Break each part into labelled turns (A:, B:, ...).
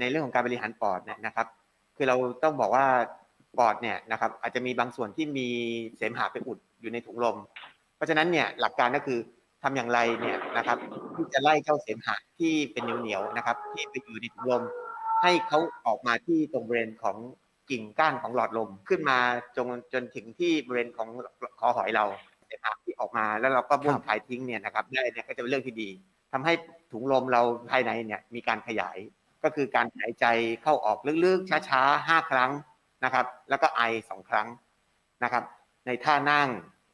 A: ในเรื่องของการบริหารปอดเนี่ยนะครับ คือเราต้องบอกว่าปอดเนี่ยนะครับอาจจะมีบางส่วนที่มีเสมหะไปอุดอยู่ในถุงลม เพราะฉะนั้นเนี่ยหลักการก็คือทำอย่างไรเนี่ยนะครับที่จะไล่เจ้าเสมหะที่เป็นเหนียวๆนะครับ ที่ไปอยู่ในถุงลม ให้เขาออกมาที่ตรงบริเวณของกิ่งก้านของหลอดลมขึ้นมาจนจนถึงที่บริเวณของคอหอยเราเสมหะที่ออกมาแล้วเราก็บ้วนคายทิ้งเนี่ยนะครับได้เนี่ยก็จะเป็นเรื่องที่ดีทำให้ถุงลมเราภายในเนี่ยมีการขยาย ก็คือการหายใจเข้าออกลึกๆ ช้าๆห้าครั้งนะครับ แล้วก็ไอสองครั้งนะครับ ในท่านั่ง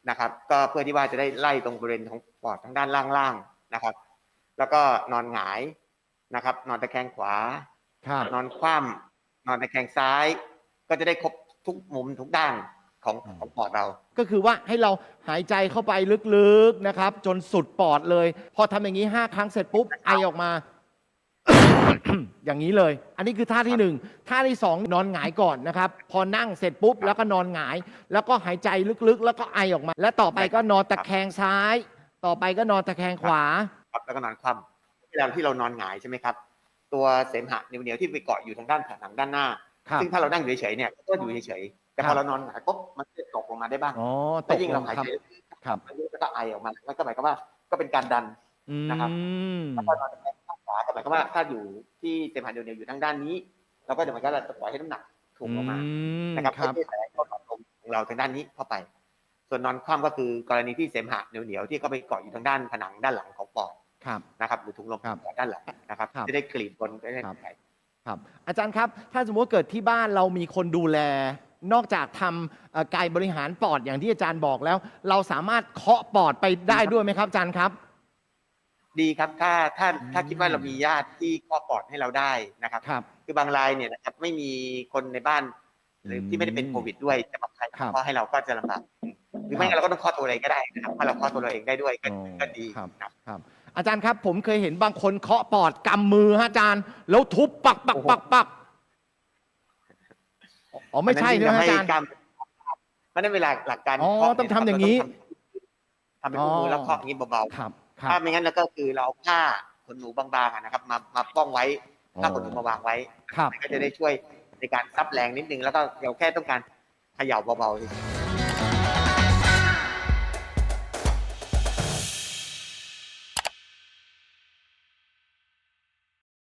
A: นะครับ ก็เพื่อที่ว่าจะได้ไล่ตรงบริเวณของปอดทางด้านล่างๆนะครับ แล้วก็นอนหงายนะครับ นอนตะแคงขวา
B: ครับ
A: นอนคว่ำนอนตะแคงซ้าย ก็จะได้ครบทุกมุมทุกด้านของของปอดเรา
B: ก็คือว่าให้เราหายใจเข้าไปลึกๆนะครับ จนสุดปอดเลย พอทำอย่างนี้ 5 ครั้งเสร็จปุ๊บไอออกมา อย่างนี้เลย อันนี้คือท่าที่หนึ่งท่าที่สองนอนหงายก่อนนะครับ พอนั่งเสร็จปุ๊บแล้วก็นอนหงาย แล้วก็หายใจลึกๆ แล้วก็ไอออกมา และต่อไปก็นอนตะแคงซ้าย ต่อไปก็นอนตะแคงขวา
A: ครับแล้วก็นอนคว่ำเวลาที่เรานอนหงายใช่ไหมครับ ตัวเสมหะเหนียวๆที่ไปเกาะอยู่ทางด้านผนังด้านหน้า
B: ครับ
A: ซึ่งถ้าเรานั่งอยู่เฉยๆเนี่ยก็อยู่เฉยๆแต่
B: ค
A: พ
B: รั
A: อบ เรานอนหงายปุ๊บมันจะตกลงมาได้บ้าง
B: อ๋อต
A: แต่
B: ก
A: ยิ่ง
B: ล
A: เรา
B: ง
A: หาย
B: ครับ
A: ใจ
B: ครับ
A: แล้วก็ไอออกมาแล้วก็หมายความว่าก็เป็นการดัน
B: อื
A: นะครับ
B: ม
A: ถ้าเรานอนตะแคงข้างขวาก็หมายความว่าถ้าอยู่ที่เสมหะเดียวๆอยู่ทางด้านนี้ เราก็จะหมายความว่าจะปล่อยให้น้ำหนักถ่วงลงมา
B: อืม
A: นะครับ
B: ครับ
A: เพื่อที่จะให้เข้าหลอดลมของเราทางด้านนี้เข้าไป ส่วนนอนคว่ำก็คือกรณีที่เสมหะเหนียวๆที่เขาไปเกาะอยู่ทางด้านผนังด้านหลังของปอด
B: ครับ
A: นะครับหรือถุงลม
B: ครับ
A: ด้านหลังนะครับ
B: ครับ
A: จะได้กรีดบนก็ได้
B: ครับ
A: ไหล
B: ครับอาจารย์ครับ ถ้าสมมติว่าเกิดที่บ้านเรามีคนดูแล นอกจากทำเอ่อกายบริหารปอดอย่างที่อาจารย์บอกแล้ว เราสามารถเคาะปอดไปได้ด้วยไหมครับอาจารย์ครับ
A: ดีครับถ้าถ้าถ้า
B: อืม
A: คิดว่าเรามีญาติที่ข้อปอดให้เราได้นะครับ
B: ครับ
A: คือบางรายเนี่ยนะครับไม่มีคนในบ้าน หรือที่ไม่ได้เป็นโควิดด้วยจะมาใคร
B: ครับ
A: ข้อให้เราก็จะลำบากหรือไม่งั้นเราก็ต้องข้อตัวเราเองก็ได้นะครับถ้าเราข้อตัวเราเองได้ด้วยก็
B: อ๋อ
A: ก็ดี
B: ครับ
A: ครับ
B: ครับ อาจารย์ครับ ผมเคยเห็นบางคนเคาะปอดกำมือฮะอาจารย์ แล้วทุบปักปักปักปักอ๋อไม่ใช่
A: อัน
B: นะ
A: นั้น
B: ฮะอาจารย์
A: จะให้กล้ามเพราะฉะนั้นเวลาหลักการ
B: อ๋อ
A: เคาะ
B: ต้อง
A: เนี่
B: ทำอย่างนี้
A: นี้ทำเป็นมือแล้วเคาะอย่างนี้เบา
B: ครับ ค
A: ๆ
B: รับ
A: ถ้าไม่งั้นแล้วก็คือเราเอาผ้าขนหนูบางๆอะนะครับ มามาป้องไว้ผ้าขนหนูมาวางไว้
B: ครับ
A: ก็จะได้ช่วยในการซับแรงนิดนึงแล้วก็เราแค่ต้องการเขย่าเบาๆ